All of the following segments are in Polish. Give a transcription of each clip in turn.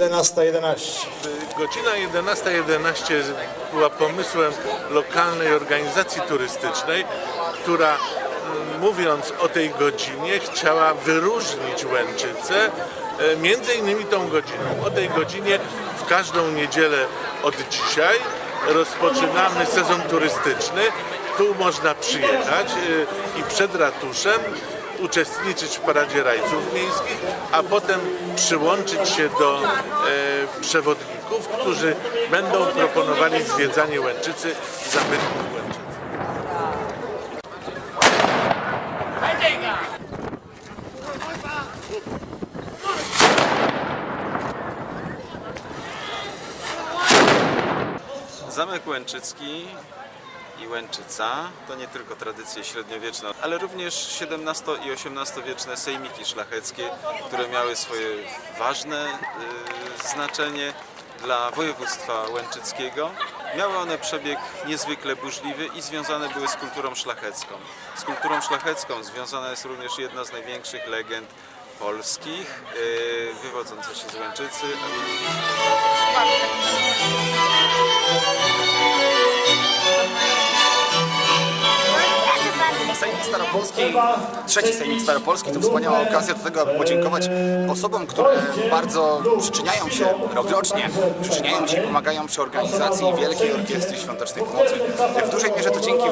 11.11. Godzina 11.11 była pomysłem lokalnej organizacji turystycznej, która mm, mówiąc o tej godzinie chciała wyróżnić Łęczycę e, między innymi tą godziną. O tej godzinie w każdą niedzielę od dzisiaj rozpoczynamy sezon turystyczny. Tu można przyjechać e, i przed ratuszem uczestniczyć w Paradzie Rajców Miejskich, a potem przyłączyć się do e, przewodników, którzy będą proponowali zwiedzanie Łęczycy, zabytków Łęczycy. Zamek Łęczycki i Łęczyca to nie tylko tradycje średniowieczne, ale również XVII i XVIII-wieczne sejmiki szlacheckie, które miały swoje ważne y, znaczenie dla województwa łęczyckiego. Miały one przebieg niezwykle burzliwy i związane były z kulturą szlachecką. Z kulturą szlachecką związana jest również jedna z największych legend polskich, y, wywodząca się z Łęczycy, Staropolski, trzeci Sejmik Staropolski to wspaniała okazja do tego, aby podziękować osobom, które bardzo przyczyniają się rokrocznie, przyczyniają się i pomagają przy organizacji Wielkiej Orkiestry Świątecznej Pomocy. W dużej mierze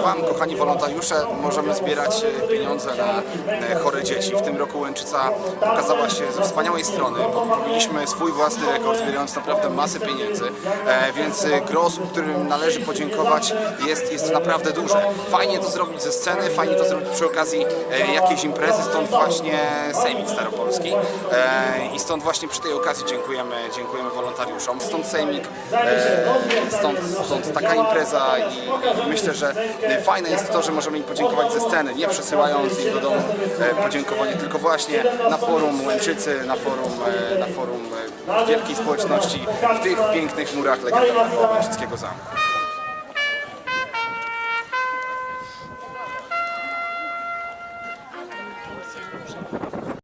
Wam, kochani wolontariusze, możemy zbierać e, pieniądze na e, chore dzieci. W tym roku Łęczyca pokazała się ze wspaniałej strony, bo pobiliśmy swój własny rekord, zbierając naprawdę masę pieniędzy, e, więc gro osób, którym należy podziękować jest, jest naprawdę duże. Fajnie to zrobić ze sceny, fajnie to zrobić przy okazji jakiejś imprezy, stąd właśnie Sejmik Staropolski i stąd właśnie przy tej okazji dziękujemy, dziękujemy wolontariuszom. Stąd Sejmik, stąd, stąd taka impreza i myślę, że Fajne jest to, że możemy im podziękować ze sceny, nie przesyłając im do domu e, podziękowanie, tylko właśnie na forum Łęczycy, na forum, e, na forum e, wielkiej społeczności, w tych pięknych murach legendarnego Łęczyckiego Zamku.